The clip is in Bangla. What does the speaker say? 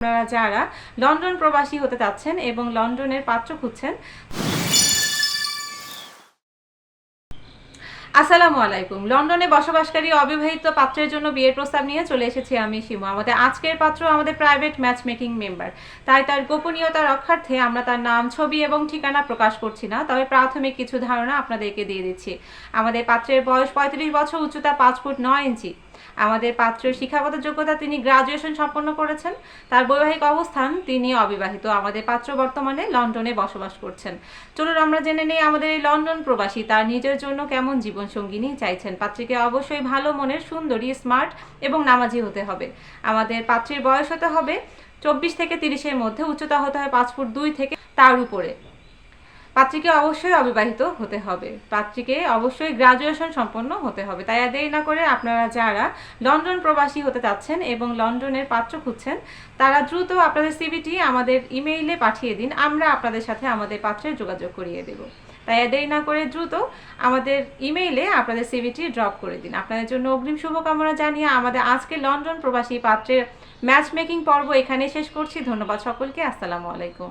আপনারা যারা লন্ডন প্রবাসী হতে চাচ্ছেন এবং লন্ডনের পাত্র খুঁজছেন আসসালামু আলাইকুম। লন্ডনে বসবাসকারী অবিবাহিত পাত্রের জন্য বিয়ের প্রস্তাব নিয়ে চলে এসেছি আমি শিমু, আমাদের আজকের পাত্র আমাদের প্রাইভেট ম্যাচ মেকিং মেম্বার তাই তার গোপনীয়তা রক্ষার্থে আমরা তার নাম, ছবি এবং ঠিকানা প্রকাশ করছি না, তবে প্রাথমিক কিছু ধারণা আপনাদেরকে দিয়ে দিচ্ছি। আমাদের পাত্রের বয়স পঁয়ত্রিশ বছর, উচ্চতা পাঁচ ফুট নয় ইঞ্চি। আমাদের পাত্রের শিক্ষাগত যোগ্যতা তিনি গ্রাজুয়েশন সম্পন্ন করেছেন, তার বৈবাহিক অবস্থান তিনি অবিবাহিত। আমাদের পাত্র বর্তমানে লন্ডনে বসবাস করছেন। চলুন আমরা জেনে নেই আমাদের এই লন্ডন প্রবাসী, তার নিজের জন্য কেমন জীবনসঙ্গিনী চাইছেন। পাত্রীকে অবশ্যই ভালো মনের, সুন্দরী, স্মার্ট এবং নামাজি হতে হবে। আমাদের পাত্রীর বয়স হতে হবে চব্বিশ থেকে তিরিশের মধ্যে, উচ্চতা হতে হয় পাঁচ ফুট দুই থেকে তার উপরে। পাত্রীকে অবশ্যই অবিবাহিত হতে হবে। পাত্রীকে অবশ্যই গ্রাজুয়েশন সম্পন্ন হতে হবে। তাই দেরি না করে আপনারা যারা লন্ডন প্রবাসী হতে চাচ্ছেন এবং লন্ডনের পাত্র খুঁজছেন, তারা দ্রুত আপনাদের সিভিটি আমাদের ইমেইলে পাঠিয়ে দিন। আমরা আপনাদের সাথে আমাদের পাত্রের যোগাযোগ করিয়ে দেব। তাই দেরি না করে দ্রুত আমাদের ইমেইলে আপনাদের সিভিটি ড্রপ করে দিন। আপনাদের জন্য অগ্রিম শুভকামনা জানিয়ে আমাদের আজকে লন্ডন প্রবাসী পাত্রের ম্যাচ মেকিং পর্ব এখানে শেষ করছি। ধন্যবাদ সকলকে। আসসালামু আলাইকুম।